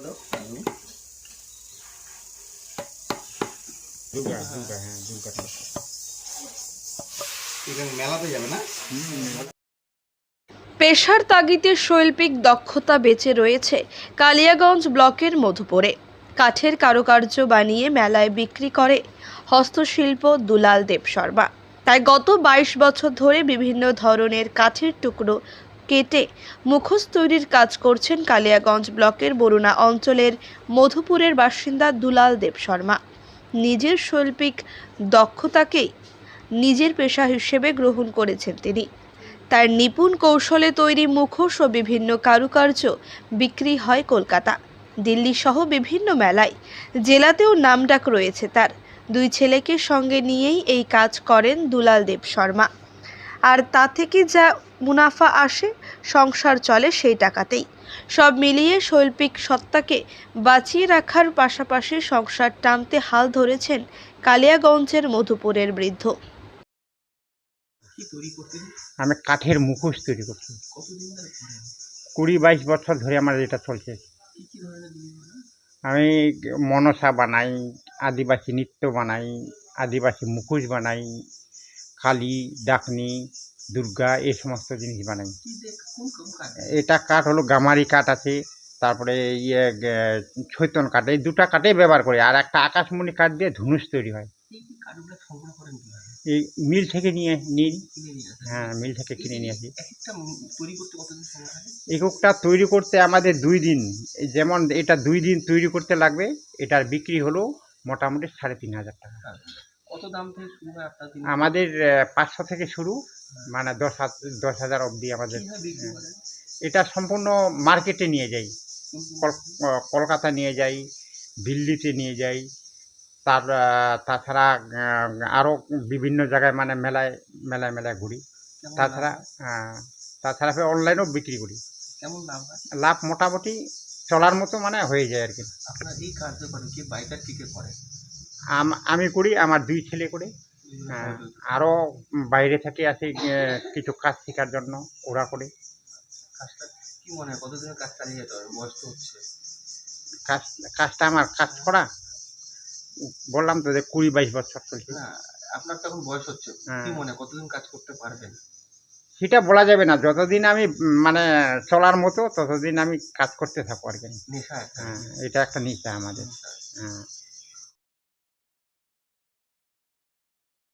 হ্যাঁ মেলাতে যাবে না পেশার তাগিদে শৈল্পিক দক্ষতা বেঁচে রয়েছে কালিয়াগঞ্জ ব্লকের মধুপুরে। কাঠের কারুকার্য বানিয়ে মেলায় বিক্রি করে হস্তশিল্প দুলাল দেব শর্মা। তাই গত বাইশ বছর ধরে বিভিন্ন ধরনের কাঠের টুকরো কেটে মুখোশ তৈরির কাজ করছেন কালিয়াগঞ্জ ব্লকের বরুণা অঞ্চলের মধুপুরের বাসিন্দা দুলাল দেব শর্মা। নিজের শৈল্পিক দক্ষতাকেই নিজের পেশা হিসেবে গ্রহণ করেছেন তিনি। তার নিপুণ কৌশলে তৈরি মুখোশ ও বিভিন্ন কারুকার্য বিক্রি হয় কলকাতা। দিল্লি সহ বিভিন্ন মেলায় জেলাতেও নামডাক রয়েছে তার। দুই ছেলেকে সঙ্গে নিয়েই এই কাজ করেন দুলাল দেব শর্মা। আর তা থেকে যা মুনাফা আসে, সংসার চলে সেই টাকাতেই। সব মিলিয়ে শৈল্পিক সত্তাকে বাঁচিয়ে রাখার পাশাপাশি সংসার টানতে হাল ধরেছেন কালিয়াগঞ্জের মধুপুরের বৃদ্ধ। আমি কাঠের মুখোশ তৈরি করছি। কুড়ি বাইশ বছর ধরে আমার এটা চলছে। আমি মনসা বানাই, আদিবাসী নৃত্য বানাই, আদিবাসী মুখোশ বানাই কালী ডাকনি দুর্গা এই সমস্ত জিনিস বানাই। এটা কাঠ হলো গামারি কাঠ আছে তারপরে ইয়ে ছৈতন কাঠ এই দুটা কাঠে ব্যবহার করি। আর একটা আকাশমণি কাঠ দিয়ে ধনুষ তৈরি হয়। এই মিল থেকে নিয়ে নিই আসেন। হ্যাঁ মিল থেকে কিনে নিয়ে আসি। এককটা তৈরি করতে আমাদের দুই দিন। যেমন এটা দুই দিন তৈরি করতে লাগবে এটার বিক্রি হলো মোটামুটি সাড়ে তিন হাজার টাকা। কত দাম থেকে শুরু হয় আমাদের পাঁচশো থেকে শুরু। মানে দশ হাজার দশ হাজার অবধি আমাদের করেন? এটা সম্পূর্ণ মার্কেটে নিয়ে যাই। কলকাতা নিয়ে যাই দিল্লিতে নিয়ে যাই। তার তাছাড়া আরও বিভিন্ন জায়গায় মানে মেলায় মেলায় মেলায় ঘুরি। তাছাড়া লাভ তাছাড়া অনলাইনেও বিক্রি করি। কেমন লাভ লাভ মোটামুটি চলার মতো মানে হয়ে যায় আর কি। আপনার এই কার্য কি বাইকার টিকে করে? আম- করি আমার দুই ছেলে করে। হ্যাঁ, আরও বাইরে থেকে আসে কিছু কাজ শেখার জন্য ওরা করে। কাজটা কি মনে হয়? কতদিনের কাজ চালিয়ে যেতে হবে? বয়স তো হচ্ছে। কাজ কাজটা আমার কাজ করা। বললাম তো যে কুড়ি বাইশ বছর চলছে। না আপনার তো এখন বয়স হচ্ছে। হ্যাঁ। কি মনে হয়? কতদিন কাজ করতে পারবেন? সেটা বলা যাবে না। যতদিন আমি মানে চলার মতো ততদিন আমি কাজ করতে থাকব আর কি। নেশা হ্যাঁ এটা একটা নিশা আমাদের। হ্যাঁ।